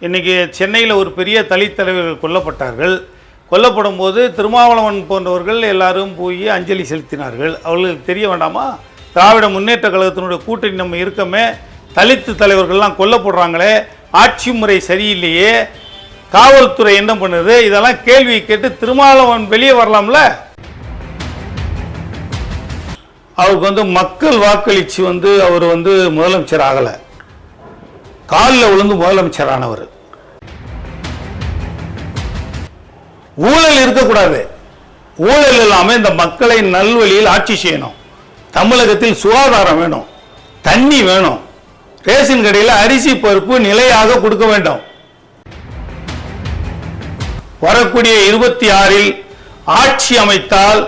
இன்றைக்கி சென்னையில் ஒரு பெரிய தலித் தலைவர்கள் கொல்லப்பட்டார்கள். கொல்லப்படும் போது திருமாவளவன் போன்றவர்கள் எல்லாரும் போய் அஞ்சலி செலுத்தினார்கள். அவர்களுக்கு தெரிய வேண்டாமா? திராவிட முன்னேற்ற கழகத்தினுடைய கூட்டணி நம்ம இருக்கமே. தலித்து தலைவர்கள்லாம் கொல்லப்படுறாங்களே. ஆட்சி முறை சரியில்லையே. காவல்துறை என்ன பண்ணுது? இதெல்லாம் கேள்வி கேட்டு திருமாவளவன் வெளியே வரலாம்ல? அவருக்கு வந்து மக்கள் வாக்களித்து வந்து அவர் வந்து முதலமைச்சர் ஆகலை. காலில் விழுந்து முதலமைச்சர் ஆனவர் ஊழல் இருக்கக்கூடாது. ஊழல் இல்லாமல் இந்த மக்களை நல்வழியில் ஆட்சி செய்யணும். தமிழகத்தில் சுகாதாரம் வேணும். தண்ணி வேணும். ரேஷன் கடையில் அரிசி பருப்பு நிலையாக கொடுக்க வேண்டும். வரக்கூடிய இருபத்தி ஆறில் ஆட்சி அமைத்தால்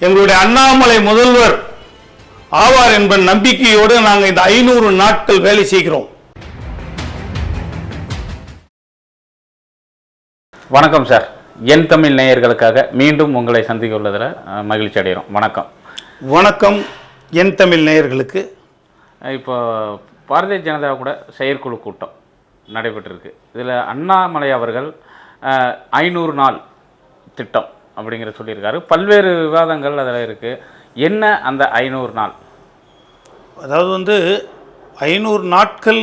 எங்களுடைய அண்ணாமலை முதல்வர் ஆவார் என்ப நம்பிக்கையோடு நாங்கள் இந்த ஐநூறு நாட்கள் வேலை செய்கிறோம். வணக்கம் சார். என் தமிழ் நேயர்களுக்காக மீண்டும் உங்களை சந்திக்க உள்ளதில் மகிழ்ச்சி அடைகிறோம். வணக்கம். வணக்கம். என் தமிழ் நேயர்களுக்கு. இப்போ பாரதிய ஜனதா கூட செயற்குழு கூட்டம் நடைபெற்றிருக்கு. இதில் அண்ணாமலை அவர்கள் ஐநூறு நாள் திட்டம் அப்படிங்கிற சொல்லியிருக்காரு. பல்வேறு விவாதங்கள் அதில் இருக்குது என்ன அந்த ஐநூறு நாள்? அதாவது வந்து ஐநூறு நாட்கள்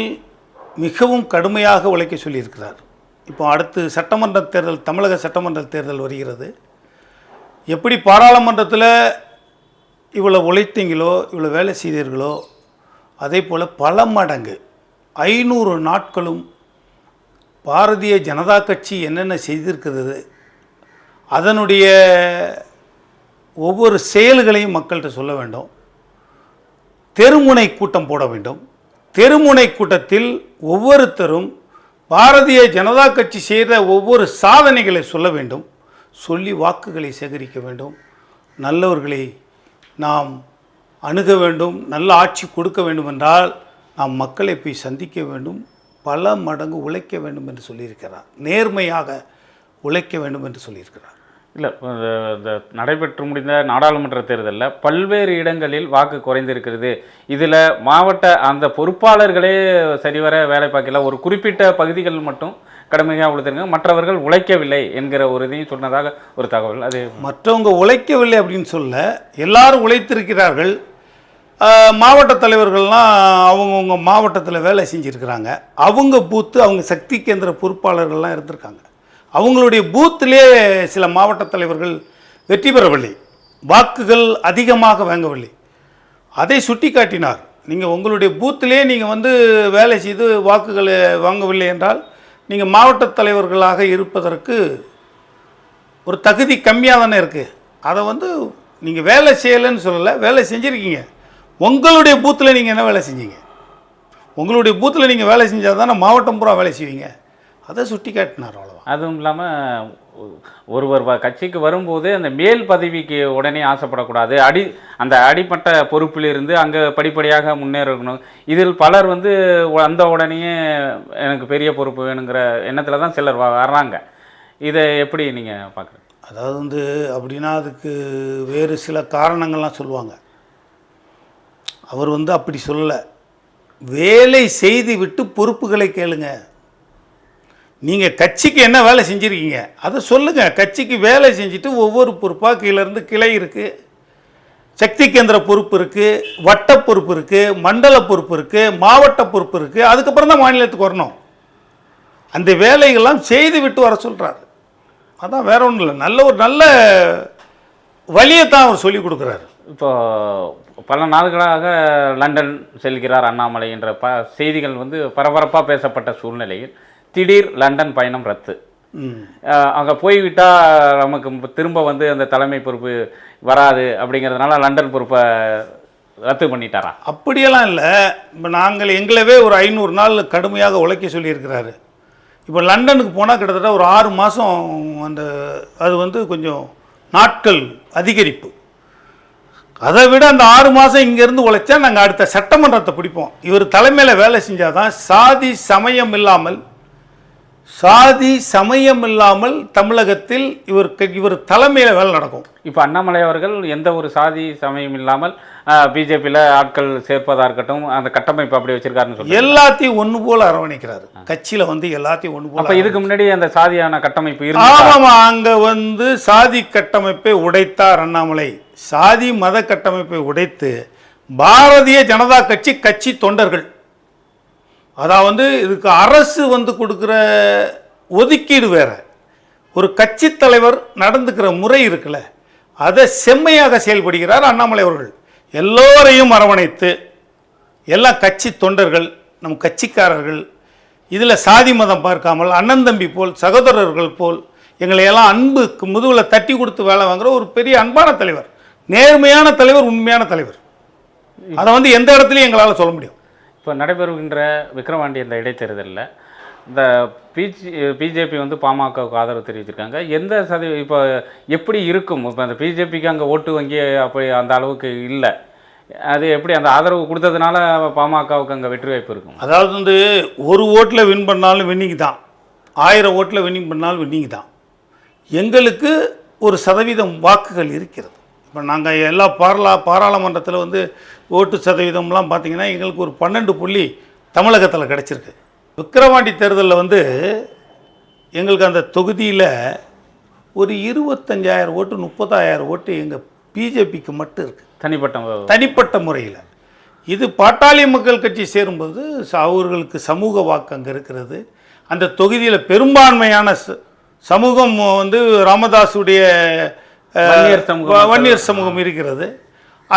மிகவும் கடுமையாக உழைக்க சொல்லியிருக்கிறார். இப்போ அடுத்து சட்டமன்ற தேர்தல் தமிழக சட்டமன்ற தேர்தல் வருகிறது. எப்படி பாராளுமன்றத்தில் இவ்வளோ உழைத்தீங்களோ இவ்வளோ வேலை செய்தீர்களோ அதே போல் பல மடங்கு ஐநூறு நாட்களும் பாரதிய ஜனதா கட்சி என்னென்ன செய்திருக்கிறது அதனுடைய ஒவ்வொரு செயல்களையும் மக்கள்கிட்ட சொல்ல வேண்டும். தெருமுனை கூட்டம் போட வேண்டும். தெருமுனை கூட்டத்தில் ஒவ்வொருத்தரும் பாரதிய ஜனதா கட்சி செய்த ஒவ்வொரு சாதனைகளை சொல்ல வேண்டும் சொல்லி வாக்குகளை சேகரிக்க வேண்டும். நல்லவர்களை நாம் அணுக வேண்டும் நல்ல ஆட்சி கொடுக்க வேண்டும் என்றால் நாம் மக்களை போய் சந்திக்க வேண்டும் பல மடங்கு உழைக்க வேண்டும் என்று சொல்லியிருக்கிறார். நேர்மையாக உழைக்க வேண்டும் என்று சொல்லியிருக்கிறார். இல்லை இந்த நடைபெற்று முடிந்த நாடாளுமன்ற தேர்தலில் பல்வேறு இடங்களில் வாக்கு குறைந்திருக்கிறது. இதில் மாவட்ட அந்த பொறுப்பாளர்களே சரிவர வேலை பார்க்கல. ஒரு குறிப்பிட்ட பகுதிகள் மட்டும் கடுமையாக உழைத்திருக்காங்க மற்றவர்கள் உழைக்கவில்லை என்கிற ஒரு இதையும் சொன்னதாக ஒரு தகவல். அது மற்றவங்க உழைக்கவில்லை அப்படின்னு சொல்ல எல்லாரும் உழைத்திருக்கிறார்கள். மாவட்ட தலைவர்கள்லாம் அவங்கவுங்க மாவட்டத்தில் வேலை செஞ்சுருக்கிறாங்க. அவங்க பூத்து அவங்க சக்தி கேந்திர பொறுப்பாளர்கள்லாம் இருந்திருக்காங்க. அவங்களுடைய பூத்திலே சில மாவட்ட தலைவர்கள் வெற்றி பெறவில்லை. வாக்குகள் அதிகமாக வாங்கவில்லை. அதை சுட்டி காட்டினார் நீங்கள் உங்களுடைய பூத்திலே நீங்கள் வந்து வேலை செய்து வாக்குகளை வாங்கவில்லை என்றால் நீங்கள் மாவட்ட தலைவர்களாக இருப்பதற்கு ஒரு தகுதி கம்மியாக தானே இருக்குது அதை வந்து நீங்கள் வேலை செய்யலைன்னு சொல்லலை வேலை செஞ்சுருக்கீங்க. உங்களுடைய பூத்தில் நீங்கள் என்ன வேலை செஞ்சீங்க? உங்களுடைய பூத்தில் நீங்கள் வேலை செஞ்சால் தானே மாவட்டம் பூரா வேலை செய்வீங்க. அதை சுட்டி காட்டினார் அவ்வளோதான் அதுவும் இல்லாமல் ஒருவர் கட்சிக்கு வரும்போது அந்த மேல் பதவிக்கு உடனே ஆசைப்படக்கூடாது. அடி அந்த அடிப்பட்ட பொறுப்பிலிருந்து அங்கே படிப்படியாக முன்னேறணும். இதில் பலர் வந்து அந்த உடனேயே எனக்கு பெரிய பொறுப்பு வேணுங்கிற எண்ணத்தில் தான் சிலர் வர்றாங்க. இதை எப்படி நீங்கள் பார்க்குறீங்க அதாவது வந்து அப்படின்னா அதுக்கு வேறு சில காரணங்கள்லாம் சொல்லுவாங்க. அவர் வந்து அப்படி சொல்லலை. வேலை செய்து விட்டு பொறுப்புகளை கேளுங்க. நீங்கள் கட்சிக்கு என்ன வேலை செஞ்சுருக்கீங்க? அதை சொல்லுங்கள் கட்சிக்கு வேலை செஞ்சுட்டு ஒவ்வொரு பொறுப்பாக கீழேருந்து கிளை இருக்குது சக்தி கேந்திர பொறுப்பு இருக்குது வட்ட பொறுப்பு இருக்குது மண்டல பொறுப்பு இருக்குது மாவட்ட பொறுப்பு இருக்குது அதுக்கப்புறம் தான் மாநிலத்துக்கு வரணும். அந்த வேலைகள்லாம் செய்து விட்டு வர சொல்கிறாரு அதான் வேற ஒன்றும் இல்லை. நல்ல ஒரு நல்ல வழியை தான் அவர் சொல்லி கொடுக்குறாரு. இப்போ பல நாள்களாக லண்டன் செல்கிறார் அண்ணாமலை என்ற ப செய்திகள் வந்து பரபரப்பாக பேசப்பட்ட சூழ்நிலையில் திடீர் லண்டன் பயணம் ரத்து. அங்கே போய்விட்டால் நமக்கு திரும்ப வந்து அந்த தலைமை பொறுப்பு வராது அப்படிங்கிறதுனால லண்டன் பொறுப்பை ரத்து பண்ணிட்டாரா? அப்படியெல்லாம் இல்லை. இப்போ நாங்கள் எங்களவே ஒரு ஐநூறு நாள் கடுமையாக உழைக்க சொல்லியிருக்கிறாரு. இப்போ லண்டனுக்கு போனால் கிட்டத்தட்ட ஒரு ஆறு மாதம் அந்த அது வந்து கொஞ்சம் நாட்கள் அதிகரிப்பு. அதை விட அந்த ஆறு மாதம் இங்கேருந்து உழைச்சா நாங்கள் அடுத்த சட்டமன்றத்தை பிடிப்போம். இவர் தலைமையில் வேலை செஞ்சால் தான் சாதி சமயம் இல்லாமல் சாதி சமயம் இல்லாமல் தமிழகத்தில் இவர் இவர் தலைமையில் வேலை நடக்கும். இப்போ அண்ணாமலை அவர்கள் எந்த ஒரு சாதி சமயம் இல்லாமல் பிஜேபியில் ஆட்கள் சேர்ப்பதா இருக்கட்டும் அந்த கட்டமைப்பு அப்படி வச்சிருக்காருன்னு சொல்லி எல்லாத்தையும் ஒன்று போல அரவணைக்கிறாரு. கட்சியில் வந்து எல்லாத்தையும் ஒன்று போல அப்ப இதுக்கு முன்னாடி அந்த சாதியான கட்டமைப்பு ஆமாமா அங்க வந்து சாதி கட்டமைப்பை உடைத்தார் அண்ணாமலை. சாதி மத கட்டமைப்பை உடைத்து பாரதிய ஜனதா கட்சி கட்சி தொண்டர்கள். அதாவது இதுக்கு அரசு வந்து கொடுக்குற ஒதுக்கீடு வேறு. ஒரு கட்சி தலைவர் நடந்துக்கிற முறை இருக்குல்ல அதை செம்மையாக செயல்படுகிறார் அண்ணாமலை அவர்கள். எல்லோரையும் அரவணைத்து எல்லாம் கட்சி தொண்டர்கள் நம் கட்சிக்காரர்கள் இதில் சாதி மதம் பார்க்காமல் அண்ணன் தம்பி போல் சகோதரர்கள் போல் எங்களை எல்லாம் அன்புக்கு முதுகில் தட்டி கொடுத்து வேலை வாங்குற ஒரு பெரிய அன்பான தலைவர். நேர்மையான தலைவர் உண்மையான தலைவர். அதை வந்து எந்த இடத்துலையும் எங்களால் சொல்ல முடியும். இப்போ நடைபெறுகின்ற விக்ரவாண்டி இந்த இடைத்தேர்தலில் இந்த பிஜி பிஜேபி வந்து பாமகவுக்கு ஆதரவு தெரிவிச்சிருக்காங்க எந்த சதவீ இப்போ எப்படி இருக்கும்? இப்போ அந்த பிஜேபிக்கு அங்கே ஓட்டு வங்கி அப்படி அந்த அளவுக்கு இல்லை. அது எப்படி அந்த ஆதரவு கொடுத்ததுனால பாமகவுக்கு அங்கே வெற்றி வாய்ப்பு இருக்கும்? அதாவது வந்து ஒரு ஓட்டில் வின் பண்ணாலும் வின்னிங் தான். ஆயிரம் ஓட்டில் வின்னிங் பண்ணாலும் வின்னிங் தான். எங்களுக்கு ஒரு சதவீதம் வாக்குகள் இருக்கிறது. இப்போ நாங்கள் எல்லா பாராள பாராளுமன்றத்தில் வந்து ஓட்டு சதவீதம்லாம் பார்த்தீங்கன்னா எங்களுக்கு ஒரு பன்னெண்டு புள்ளி தமிழகத்தில் கிடச்சிருக்கு. விக்கிரவாண்டி தேர்தலில் வந்து எங்களுக்கு அந்த தொகுதியில் ஒரு இருபத்தஞ்சாயிரம் ஓட்டு முப்பதாயிரம் ஓட்டு எங்கள் பிஜேபிக்கு மட்டும் இருக்குது தனிப்பட்ட தனிப்பட்ட முறையில். இது பாட்டாளி மக்கள் கட்சி சேரும்போது அவர்களுக்கு சமூக வாக்கு அங்கே இருக்கிறது. அந்த தொகுதியில் பெரும்பான்மையான சமூகம் வந்து ராமதாஸுடைய வன்னியர் சமூகம் இருக்கிறது.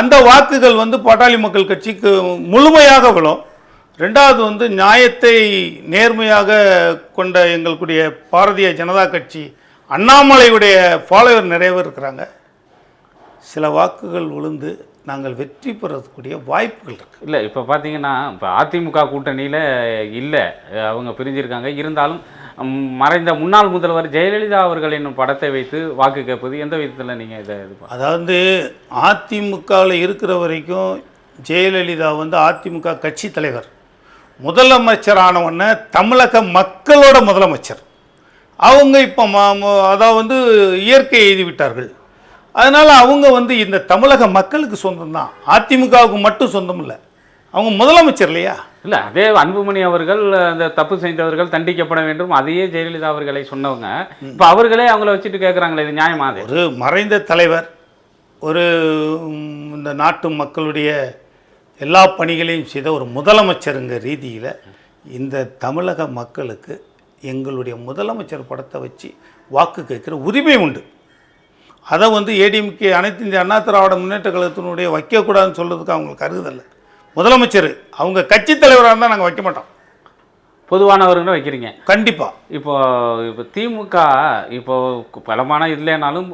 அந்த வாக்குகள் வந்து பாட்டாளி மக்கள் கட்சிக்கு முழுமையாக விழும். ரெண்டாவது வந்து நியாயத்தை நேர்மையாக கொண்ட எங்களுடைய பாரதிய ஜனதா கட்சி அண்ணாமலையுடைய ஃபாலோவர் நிறைய பேர் இருக்கிறாங்க. சில வாக்குகள் விழுந்து நாங்கள் வெற்றி பெறக்கூடிய வாய்ப்புகள் இருக்கு. இல்லை இப்போ பார்த்தீங்கன்னா இப்போ அதிமுக கூட்டணியில் இல்லை அவங்க பிரிஞ்சிருக்காங்க. இருந்தாலும் மறைந்த முன்னாள் முதல்வர் ஜெயலலிதா அவர்களின் படத்தை வைத்து வாக்கு கேட்பது எந்த விதத்தில் நீங்கள் இதை இது அதாவது அதிமுகவில் இருக்கிற வரைக்கும் ஜெயலலிதா வந்து அதிமுக கட்சி தலைவர். முதலமைச்சரான தமிழக மக்களோட முதலமைச்சர். அவங்க இப்போ அதாவது வந்து இயற்கை எழுதி விட்டார்கள். அதனால் அவங்க வந்து இந்த தமிழக மக்களுக்கு சொந்தம் தான் அதிமுகவுக்கு மட்டும் சொந்தம் இல்லை அவங்க முதலமைச்சர் இல்லையா? இல்லை அதே அன்புமணி அவர்கள் அந்த தப்பு செய்தவர்கள் தண்டிக்கப்பட வேண்டும். அதையே ஜெயலலிதா அவர்களை சொன்னவங்க. இப்போ அவர்களே அவங்கள வச்சுட்டு கேட்குறாங்களே இது நியாயமா அது? ஒரு மறைந்த தலைவர் ஒரு இந்த நாட்டு மக்களுடைய எல்லா பணிகளையும் செய்த ஒரு முதலமைச்சருங்க ரீதியில் இந்த தமிழக மக்களுக்கு எங்களுடைய முதலமைச்சர் படத்தை வச்சு வாக்கு கேட்குற உரிமை உண்டு. அதை வந்து ஏடிஎம்கே அனைத்து இந்திய அண்ணா திராவிட முன்னேற்ற கழகத்தினுடைய வைக்கக்கூடாதுன்னு சொல்கிறதுக்கு அவங்களுக்கு அருகதல்ல முதலமைச்சர் அவங்க கட்சி தலைவராக இருந்தால் நாங்கள் வைக்க மாட்டோம். பொதுவானவர்களும் வைக்கிறீங்க. கண்டிப்பாக இப்போ இப்போ திமுக இப்போ பலமான இல்லைனாலும்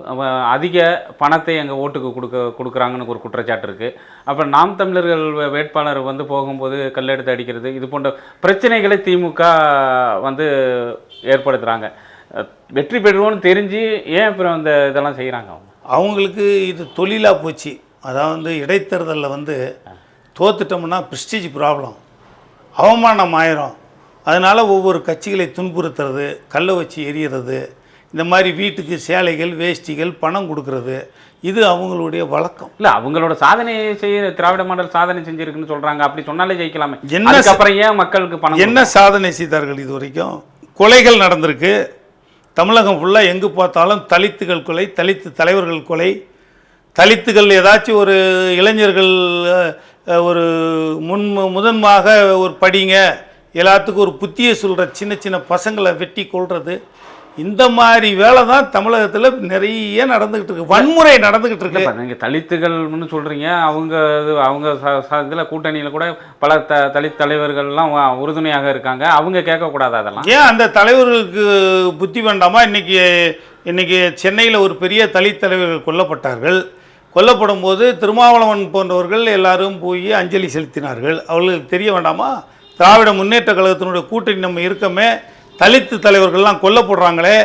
அதிக பணத்தை எங்கள் ஓட்டுக்கு கொடுக்க கொடுக்குறாங்கன்னு ஒரு குற்றச்சாட்டு இருக்குது அப்புறம் நாம் தமிழர்கள் வேட்பாளர் வந்து போகும்போது கல்லெடுத்து அடிக்கிறது இது போன்ற பிரச்சனைகளை திமுக வந்து ஏற்படுத்துகிறாங்க வெற்றி பெறுவோன்னு தெரிஞ்சு ஏன் அப்புறம் இந்த இதெல்லாம் செய்கிறாங்க அவங்க? அவங்களுக்கு இது தொழிலாக போச்சு. அதாவது இடைத்தேர்தலில் வந்து தோத்துட்டோம்னா ப்ரெஸ்டீஜ் ப்ராப்ளம் அவமானம் ஆயிரும். அதனால் ஒவ்வொரு கட்சிகளை துன்புறுத்துறது கல்லை வச்சு எரியறது இந்த மாதிரி வீட்டுக்கு சேலைகள் வேஷ்டிகள் பணம் கொடுக்கறது இது அவங்களுடைய வழக்கம். இல்லை அவங்களோட சாதனை செய்ய திராவிட மாடல் சாதனை செஞ்சிருக்குன்னு சொல்கிறாங்க அப்படி சொன்னாலே ஜெயிக்கலாமே. என்ன அதுக்கப்புறம் ஏன் மக்களுக்கு பணம் என்ன சாதனை செய்தார்கள் இது வரைக்கும்? கொலைகள் நடந்திருக்கு. தமிழகம் ஃபுல்லாக எங்கு பார்த்தாலும் தலித்துகள் கொலை தலித்து தலைவர்கள் கொலை. தலித்துகள் ஏதாச்சும் ஒரு இளைஞர்கள் ஒரு முன் முதன்மாக ஒரு படிங்க. எல்லாத்துக்கும் ஒரு புத்திய சொல்கிற சின்ன சின்ன பசங்களை வெட்டி கொள்வது இந்த மாதிரி வேலை தான் தமிழகத்தில் நிறைய நடந்துக்கிட்டு இருக்கு. வன்முறை நடந்துக்கிட்டு இருக்கு. நீங்கள் தலித்துகள்னு சொல்கிறீங்க அவங்க இது அவங்க இதில் கூட்டணியில் கூட பல த தலித் தலைவர்கள்லாம் உறுதுணையாக இருக்காங்க. அவங்க கேட்கக்கூடாது அதெல்லாம்? ஏன் அந்த தலைவர்களுக்கு புத்தி வேண்டாமா? இன்னைக்கு இன்னைக்கு சென்னையில் ஒரு பெரிய தலித் தலைவர்கள் கொல்லப்பட்டார்கள். கொல்லப்படும் போது திருமாவளவன் போன்றவர்கள் எல்லாரும் போய் அஞ்சலி செலுத்தினார்கள். அவர்களுக்கு தெரிய வேண்டாமா? திராவிட முன்னேற்ற கழகத்தினுடைய கூட்டணி நம்ம இருக்கமே தலித்து தலைவர்கள்லாம் கொல்லப்படுறாங்களே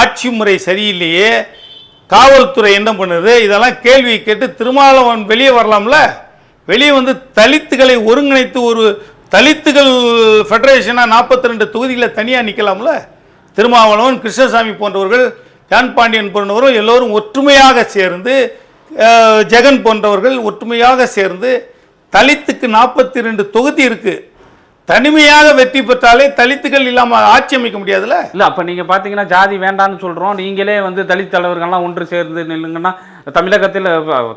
ஆட்சி முறை சரியில்லையே காவல்துறை என்ன பண்ணுது? இதெல்லாம் கேள்வி கேட்டு திருமாவளவன் வெளியே வரலாம்ல? வெளியே வந்து தலித்துகளை ஒருங்கிணைத்து ஒரு தலித்துகள் ஃபெடரேஷனாக நாற்பத்தி ரெண்டு தொகுதியில் தனியாக நிற்கலாம்ல திருமாவளவன் கிருஷ்ணசாமி போன்றவர்கள் ஜான் பாண்டியன் போன்றவரும் எல்லோரும் ஒற்றுமையாக சேர்ந்து ஜெகன் போன்றவர்கள் ஒற்றுமையாக சேர்ந்து தலித்துக்கு நாற்பத்தி ரெண்டு தொகுதி இருக்கு. தனிமையாக வெற்றி பெற்றாலே தலித்துகள் இல்லாமல் ஆட்சி அமைக்க முடியாதுல்ல? இல்ல அப்ப நீங்க பாத்தீங்கன்னா ஜாதி வேண்டாம்னு சொல்றோம். நீங்களே வந்து தலித் தலைவர்கள்லாம் ஒன்று சேர்ந்து நில்லுங்கன்னா தமிழகத்தில்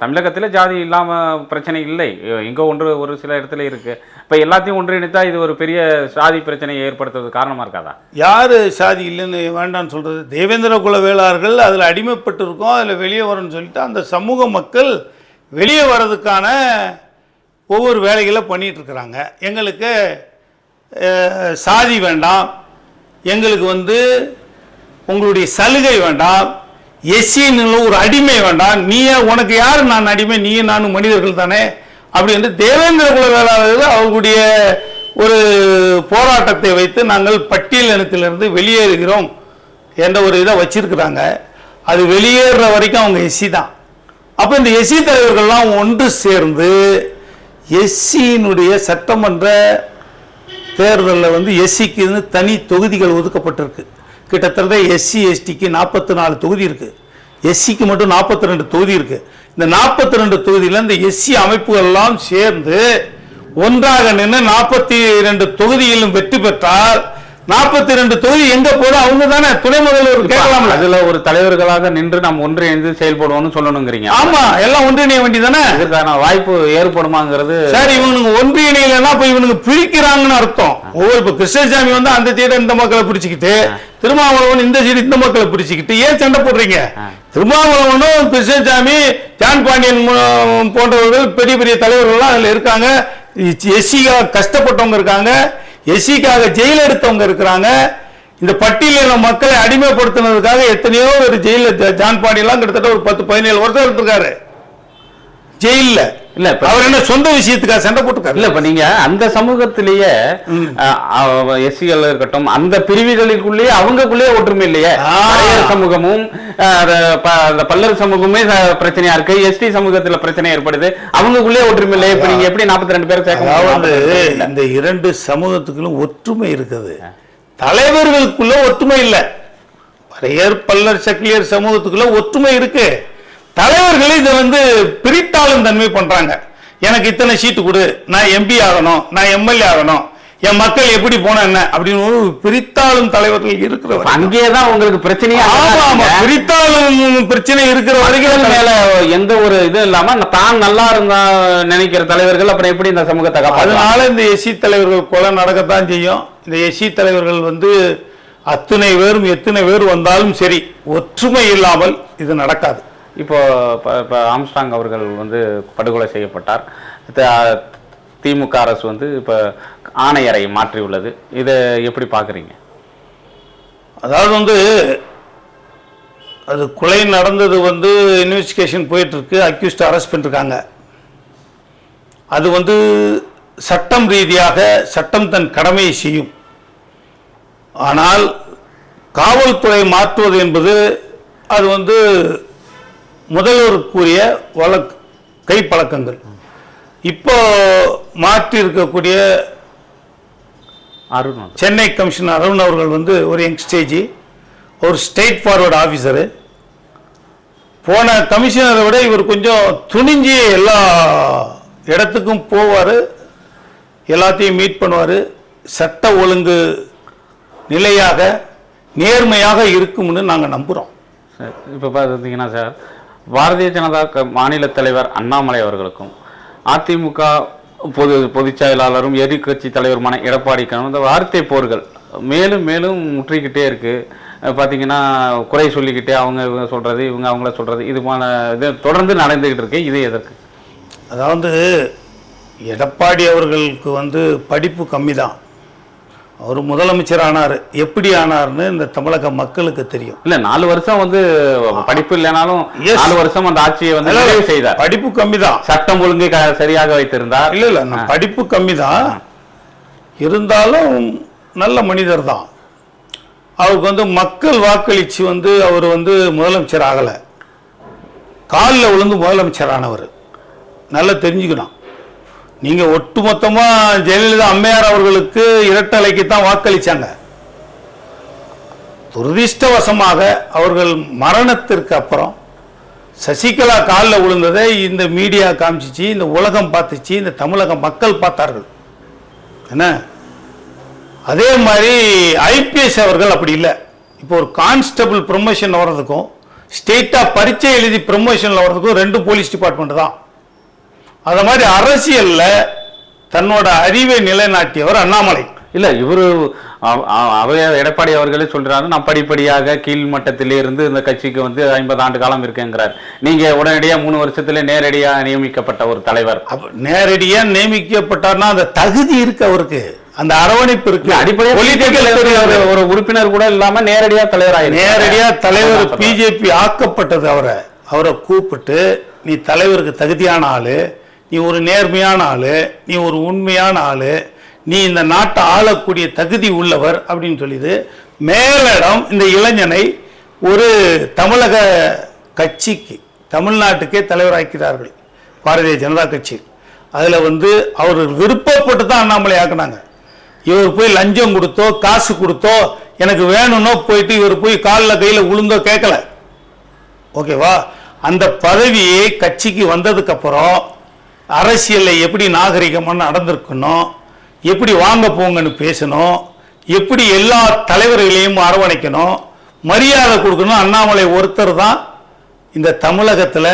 தமிழகத்தில் ஜாதி இல்லாம பிரச்சனை இல்லை. எங்க ஒன்று ஒரு சில இடத்துல இருக்கு. இப்ப எல்லாத்தையும் ஒன்றிணைத்தா இது ஒரு பெரிய சாதி பிரச்சனையை ஏற்படுத்துறது காரணமா இருக்காதா? யார் சாதி இல்லைன்னு வேண்டாம்னு சொல்கிறது தேவேந்திர குல வேளாளர்கள் அதில் அடிமைப்பட்டு இருக்கோம் அதில் வெளியே வரணும்னு சொல்லிட்டு அந்த சமூக மக்கள் வெளியே வர்றதுக்கான ஒவ்வொரு வேலைகளை பண்ணிட்டு இருக்கிறாங்க. எங்களுக்கு சாதி வேண்டாம். எங்களுக்கு வந்து உங்களுடைய சலுகை வேண்டாம். எஸ்சின்னு ஒரு அடிமை வேண்டாம். நீயே உனக்கு யார் நான் அடிமை? நீயே நானும் மனிதர்கள் தானே? அப்படி என்று தேவேந்திர குல வேளாளர்கள் அவர்களுடைய ஒரு போராட்டத்தை வைத்து நாங்கள் பட்டியல் இனத்திலிருந்து வெளியேறுகிறோம் என்ற ஒரு இதை வச்சிருக்கிறாங்க. அது வெளியேறுற வரைக்கும் அவங்க எஸ்சி தான். அப்போ இந்த எஸ்சி தலைவர்கள்லாம் ஒன்று சேர்ந்து எஸ்சியினுடைய சட்டமன்ற தேர்தலில் வந்து எஸ்சிக்கு தனி தொகுதிகள் ஒதுக்கப்பட்டிருக்கு. கிட்டத்தட்ட எஸ்சி எஸ்டிக்கு நாற்பத்தி நாலு தொகுதி இருக்கு. எஸ்சிக்கு மட்டும் நாற்பத்தி ரெண்டு தொகுதி இருக்கு. இந்த நாற்பத்தி ரெண்டு தொகுதியில் இந்த எஸ்சி அமைப்புகள்லாம் சேர்ந்து ஒன்றாக நின்று நாற்பத்தி ரெண்டு தொகுதியிலும் வெற்றி பெற்றால் நாற்பத்தி ரெண்டு தொகுதி எங்க போதும் அவங்க தானே துணை முதல்வர் கேட்கலாம்ல. அதுல ஒரு தலைவர்களாக நின்று நாம் ஒன்றிணைந்து செயல்படுவோம்னு சொல்லணுங்கிறீங்க. ஆமா எல்லாம் ஒன்றிணைய வேண்டியதானே இதற்கான வாய்ப்பு ஏற்படுமாங்கிறது சார் இவனுங்க ஒன்றிணையிலன்னா இப்ப இவனுக்கு பிரிக்கிறாங்கன்னு அர்த்தம். ஒவ்வொரு இப்ப கிருஷ்ணசாமி வந்து அந்த சைடு இந்த மக்களை பிரிச்சுக்கிட்டு திருமாவளவன் இந்த சைடு இந்த மக்களை பிரிச்சுக்கிட்டு ஏன் சண்டை போடுறீங்க? திருமாவளவனும் கிருஷ்ணசாமி ஜான் பாண்டியன் போன்றவர்கள் பெரிய பெரிய தலைவர்கள்லாம் அதுல இருக்காங்க. எஸ்சிக்காக கஷ்டப்பட்டவங்க இருக்காங்க. எஸ்சிக்காக ஜெயில் எடுத்தவங்க இருக்கிறாங்க. இந்த பட்டியலின மக்களை அடிமைப்படுத்தினதுக்காக எத்தனையோ ஒரு ஜெயில ஜான் பாண்டியெல்லாம் கிட்டத்தட்ட ஒரு பத்து பதினேழு வருஷம் இருந்திருக்காரு. ஜெயிலில். இல்ல அவர் என்ன சொந்த விஷயத்துக்காக சண்டை போட்டுக்காரு? இல்ல இப்ப நீங்க அந்த சமூகத்திலேயே எஸ்சிகள் இருக்கட்டும் அந்த பிரிவுகளுக்குள்ளேயே அவங்களுக்குள்ளேயே ஒற்றுமை இல்லையே? சமூகமும் பல்லர் சமூகமே பிரச்சனையா இருக்கு. எஸ்டி சமூகத்துல பிரச்சனை ஏற்படுது. அவங்களுக்குள்ளேயே ஒற்றுமை இல்லையே? இப்ப நீங்க எப்படி 42 ரெண்டு பேரை சேர்க்க? அதாவது 42 இல்ல. இந்த இரண்டு சமூகத்துக்குள்ளும் ஒற்றுமை இருக்குது. தலைவர்களுக்குள்ள ஒற்றுமை இல்லை. பறையர் பல்லர் சக்கிலியர் சமூகத்துக்குள்ள ஒற்றுமை இருக்கு. தலைவர்கள் இதை வந்து பிரித்தாளும் தன்மை பண்றாங்க. எனக்கு இத்தனை சீட்டு கொடு. நான் எம்பி ஆகணும். நான் எம்எல்ஏ ஆகணும். என் மக்கள் எப்படி போனா என்ன? அப்படின்னு ஒரு பிரித்தாளும் தலைவர்கள் இருக்கிறவர் அங்கேயேதான் உங்களுக்கு பிரச்சனையா ஆமா பிரித்தாளும் பிரச்சனை இருக்கிற வரைக்கும் மேல எந்த ஒரு இதுவும் இல்லாம தான் நல்லா இருந்தா நினைக்கிற தலைவர்கள் அப்புறம் எப்படி இந்த சமூகத்தை அதனால இந்த எஸ்சி தலைவர்கள் கொலை நடக்கத்தான் செய்யும். இந்த எஸ்சி தலைவர்கள் வந்து அத்தனை பேரும் எத்தனை பேர் வந்தாலும் சரி ஒற்றுமை இல்லாமல் இது நடக்காது. இப்போ இப்போ ஆம்ஸ்டாங் அவர்கள் வந்து படுகொலை செய்யப்பட்டார். த- திமுக அரசு வந்து இப்போ ஆணையரை மாற்றியுள்ளது. இதை எப்படி பார்க்குறீங்க? அதாவது வந்து அது கொலை நடந்தது வந்து இன்வெஸ்டிகேஷன் போயிட்டுருக்கு அக்யூஸ்ட் அரெஸ்ட் பண்ணிருக்காங்க. அது வந்து சட்டம் ரீதியாக சட்டம் தன் கடமையை செய்யும். ஆனால் காவல்துறை மாற்றுவது என்பது அது வந்து முதல்வர் கூறிய வழக்கு கைப்பழக்கங்கள். இப்போ மாற்றி இருக்கக்கூடிய அருண். சென்னை கமிஷனர் அருண் அவர்கள் வந்து ஒரு யங்ஸ்டேஜி ஒரு ஸ்டேட் ஃபார்வர்டு ஆஃபீஸரு. போன கமிஷனரை விட இவர் கொஞ்சம் துணிஞ்சு எல்லா இடத்துக்கும் போவார் எல்லாத்தையும் மீட் பண்ணுவார். சட்ட ஒழுங்கு நிலையாக நேர்மையாக இருக்கும்னு நாங்கள் நம்புகிறோம் இப்போ பார்த்தீங்கன்னா சார் பாரதிய ஜனதா க- மாநில தலைவர் அண்ணாமலை அவர்களுக்கும் அதிமுக பொது பொதுச் செயலாளரும் எதிர்கட்சி தலைவருமான எடப்பாடி இந்த வார்த்தை போர்கள் மேலும் மேலும் முற்றிக்கிட்டே இருக்குது பார்த்தீங்கன்னா குறை சொல்லிக்கிட்டே அவங்க இவங்க சொல்கிறது இவங்க அவங்கள சொல்கிறது இதுமான இது தொடர்ந்து நடந்துக்கிட்டு இருக்கு. இது எதற்கு? அதாவது எடப்பாடி அவர்களுக்கு வந்து படிப்பு கம்மி தான் அவர் முதலமைச்சர் ஆனார் எப்படி ஆனார்னு இந்த தமிழக மக்களுக்கு தெரியும். இல்ல நாலு வருஷம் வந்து படிப்பு இல்லைனாலும். நாலு வருஷம் அந்த ஆட்சியை வந்து நிறைவு செய்தார். படிப்பு கம்மி தான் சட்டம் ஒழுங்கை சரியாக வைத்திருந்தார். இல்ல இல்ல படிப்பு கம்மி தான் இருந்தாலும் நல்ல மனிதர் தான். அவருக்கு வந்து மக்கள் வாக்களிச்சு வந்து அவர் வந்து முதலமைச்சர் ஆகலை. காலில் விழுந்து முதலமைச்சர் ஆனவர். நல்லா தெரிஞ்சுக்கணும். நீங்க ஒட்டுமொத்தமா ஜெயலலிதா அம்மையார் அவர்களுக்கு இரட்டலைக்கு தான் வாக்களிச்சாங்க. துரதிருஷ்டவசமாக அவர்கள் மரணத்திற்கு அப்புறம் சசிகலா காலில் விழுந்ததை இந்த மீடியா காமிச்சிச்சு இந்த உலகம் பார்த்துச்சு இந்த தமிழக மக்கள் பார்த்தார்கள். என்ன? அதே மாதிரி ஐபிஎஸ் அவர்கள் அப்படி இல்லை. இப்போ ஒரு கான்ஸ்டபிள் ப்ரொமோஷன் வர்றதுக்கும் ஸ்டேட்டாக பரீட்சை எழுதி ப்ரொமோஷனில் வர்றதுக்கும் ரெண்டு போலீஸ் டிபார்ட்மெண்ட் தான். அது மாதிரி அரசியலில் தன்னோட அறிவை நிலைநாட்டியவர் அண்ணாமலை. இல்ல இவரு அவ- அவ- அவர் எடப்பாடி அவர்களே சொல்றாரு நான் படிப்படியாக கீழ் மட்டத்திலே இருந்து இந்த கட்சிக்கு வந்து ஐம்பது ஆண்டு காலம் இருக்குங்கிறார். நீங்க உடனடியா மூணு வருஷத்துல நேரடியா நியமிக்கப்பட்ட ஒரு தலைவர். நேரடியா நியமிக்கப்பட்டார்னா அந்த தகுதி இருக்கு அவருக்கு. அந்த அரவணைப்பு இருக்கு. அடிப்படையா Political ஒரு- theory அவரு- ஒரு உறுப்பினர் கூட இல்லாம நேரடியா தலைவர் நேரடியா தலைவர் பிஜேபி ஆக்கப்பட்டது அவரை. அவரை கூப்பிட்டு நீ தலைவருக்கு தகுதியான ஆளு. நீ ஒரு நேர்மையான ஆளு நீ ஒரு உண்மையான ஆளு நீ இந்த நாட்டை ஆளக்கூடிய தகுதி உள்ளவர் அப்படின்னு சொல்லிது. மேலிடம் இந்த இளைஞனை ஒரு தமிழக கட்சிக்கு தமிழ்நாட்டுக்கே தலைவராக்கிறார்கள். பாரதிய ஜனதா கட்சி. அதில் வந்து அவர் விருப்பப்பட்டு தான் அண்ணாமலை ஆக்குனாங்க. இவர் போய் லஞ்சம் கொடுத்தோ காசு கொடுத்தோ எனக்கு வேணும்னோ போயிட்டு இவர் போய் காலில் கையில் உளுந்தோ கேட்கல ஓகேவா? அந்த பதவியை கட்சிக்கு வந்ததுக்கப்புறம் அரசியலில் எப்படி நாகரிகமாக நடந்திருக்கணும் எப்படி வாங்க போங்கன்னு பேசணும் எப்படி எல்லா தலைவர்களையும் அரவணைக்கணும் மரியாதை கொடுக்கணும். அண்ணாமலை ஒருத்தர் தான் இந்த தமிழகத்தில்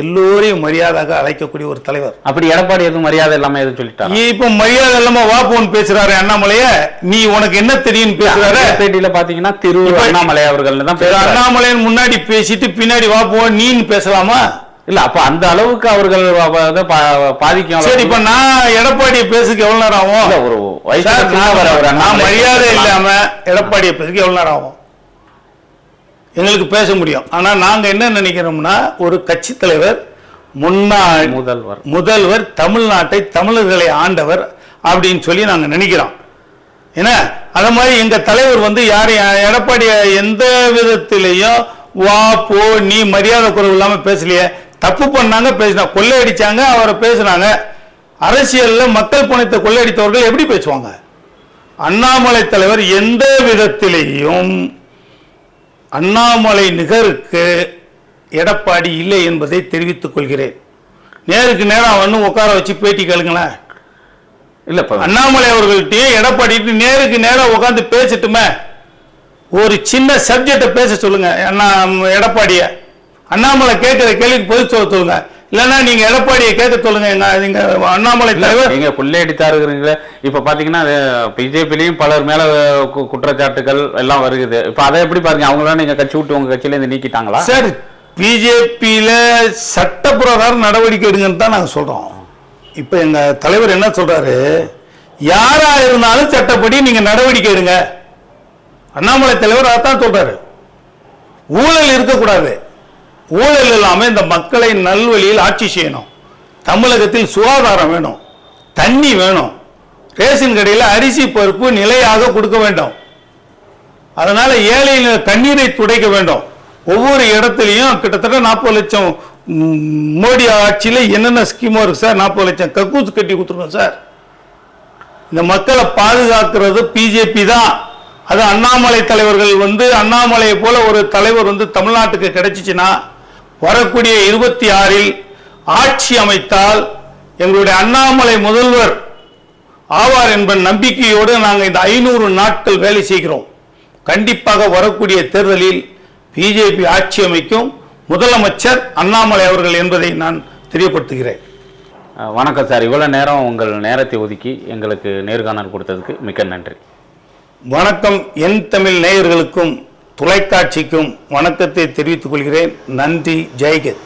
எல்லோரையும் மரியாதையாக அழைக்கக்கூடிய ஒரு தலைவர். அப்படி எடப்பாடி எதுவும் மரியாதை இல்லாம எதுவும் சொல்லிட்டாரு? இப்ப மரியாதை இல்லாம வா போன்னு பேசுறாரு அண்ணாமலைய நீ உனக்கு என்ன தெரியும் பேசுறாரு? பேட்டியில பாத்தீங்கன்னா திரு அண்ணாமலை அவர்கள் தான். அண்ணாமலையின் முன்னாடி பேசிட்டு பின்னாடி வா போ நீன்னு பேசலாமா? இல்ல அப்ப அந்த அளவுக்கு அவர்கள் பாதிக்கும். சரி இப்ப நான் எடப்பாடியை பேசுக்கு எவ்வளவு நேரம் ஆகும்? ஒரு அவர் நான் மரியாதை. இல்லாம எடப்பாடியை பேசுக்கு எவ்வளவு நேரம் ஆகும்? எங்களுக்கு பேச முடியும். ஆனா நாங்க என்ன நினைக்கிறோம்னா ஒரு கட்சி தலைவர் முன்னாள் முதல்வர். முதல்வர் தமிழ்நாட்டை தமிழர்களை ஆண்டவர் அப்படின்னு சொல்லி நாங்க நினைக்கிறோம். என்ன? அத மாதிரி எங்க தலைவர் வந்து யாரையும் எடப்பாடி எந்த விதத்திலையும் வா போ நீ மரியாதை குறைவு இல்லாம பேசலையே. தப்பு பண்ணாங்க பேசினா கொள்ளையடிச்சாங்க அவரை பேசுனாங்க. அரசியல்ல மக்கள் பணத்தை கொள்ளையடித்தவர்கள் எப்படி பேசுவாங்க? அண்ணாமலை தலைவர் எந்த விதத்திலேயும் அண்ணாமலை நிகருக்கு எடப்பாடி இல்லை என்பதை தெரிவித்துக் கொள்கிறேன். நேருக்கு நேரம் வந்து உட்கார வச்சு பேட்டி கேளுங்களேன். இல்ல அண்ணாமலை அவர்கள்ட்டையும் எடப்பாடிட்டு நேருக்கு நேரம் உட்காந்து பேசட்டுமே. ஒரு சின்ன சப்ஜெக்டை பேச சொல்லுங்க அண்ணா எடப்பாடிய. அண்ணாமலை கேட்கிற கேள்விக்கு பதில் சொல்ல சொல்லுங்க. இல்லைன்னா நீங்க எடப்பாடியை கேட்க சொல்லுங்க. நீங்க அண்ணாமலை தலைவர் நீங்க கொள்ளையடித்தாருங்கிறீங்களே இப்ப பாத்தீங்கன்னா பிஜேபிலையும் பலர் மேல குற்றச்சாட்டுகள் எல்லாம் வருகுது. இப்ப அதை எப்படி பாருங்க? அவங்களாம் நீங்க கட்சி விட்டு உங்க கட்சியில இருந்து நீக்கிட்டாங்களா? சார் பிஜேபியில சட்டப்பிரகாரம் நடவடிக்கை எடுங்கன்னு தான் நாங்க சொல்றோம். இப்ப எங்க தலைவர் என்ன சொல்றாரு? யாரா இருந்தாலும் சட்டப்படி நீங்க நடவடிக்கை எடுங்க. அண்ணாமலை தலைவர் அதான் சொல்றாரு. ஊழல் இருக்கக்கூடாது. ஊழல் இல்லாமல் இந்த மக்களை நல்வழியில் ஆட்சி செய்யணும். தமிழகத்தில் சுகாதாரம் வேணும். தண்ணி வேணும். ரேஷன் கடையில் அரிசி பருப்பு நிலையாக கொடுக்க வேண்டும். அதனால் ஏழையில் தண்ணீரை துடைக்க வேண்டும். ஒவ்வொரு இடத்துலையும் கிட்டத்தட்ட நாற்பது லட்சம் மோடி ஆட்சியில் என்னென்ன ஸ்கீமோ இருக்கு சார்? நாற்பது லட்சம் கக்கூஸ் கட்டி கொடுத்துருக்கோம் சார். இந்த மக்களை பாதுகாக்கிறது பிஜேபி தான். அது அண்ணாமலை தலைவர்கள் வந்து அண்ணாமலையை போல ஒரு தலைவர் வந்து தமிழ்நாட்டுக்கு கிடைச்சிச்சுன்னா வரக்கூடிய இருபத்தி ஆறில் ஆட்சி அமைத்தால் எங்களுடைய அண்ணாமலை முதல்வர் ஆவார் என்ப நம்பிக்கையோடு நாங்கள் இந்த ஐநூறு நாட்கள் வேலை செய்கிறோம். கண்டிப்பாக வரக்கூடிய தேர்தலில் பிஜேபி ஆட்சி அமைக்கும் முதலமைச்சர் அண்ணாமலை அவர்கள் என்பதை நான் தெரியப்படுத்துகிறேன். வணக்கம் சார். இவ்வளவு நேரம் உங்கள் நேரத்தை ஒதுக்கி எங்களுக்கு நேர்காணல் கொடுத்ததுக்கு மிக்க நன்றி. வணக்கம். என் தமிழ் நேயர்களுக்கும் தொலைக்காட்சிக்கும் வணக்கத்தை தெரிவித்துக் கொள்கிறேன். நன்றி. ஜெய்கத்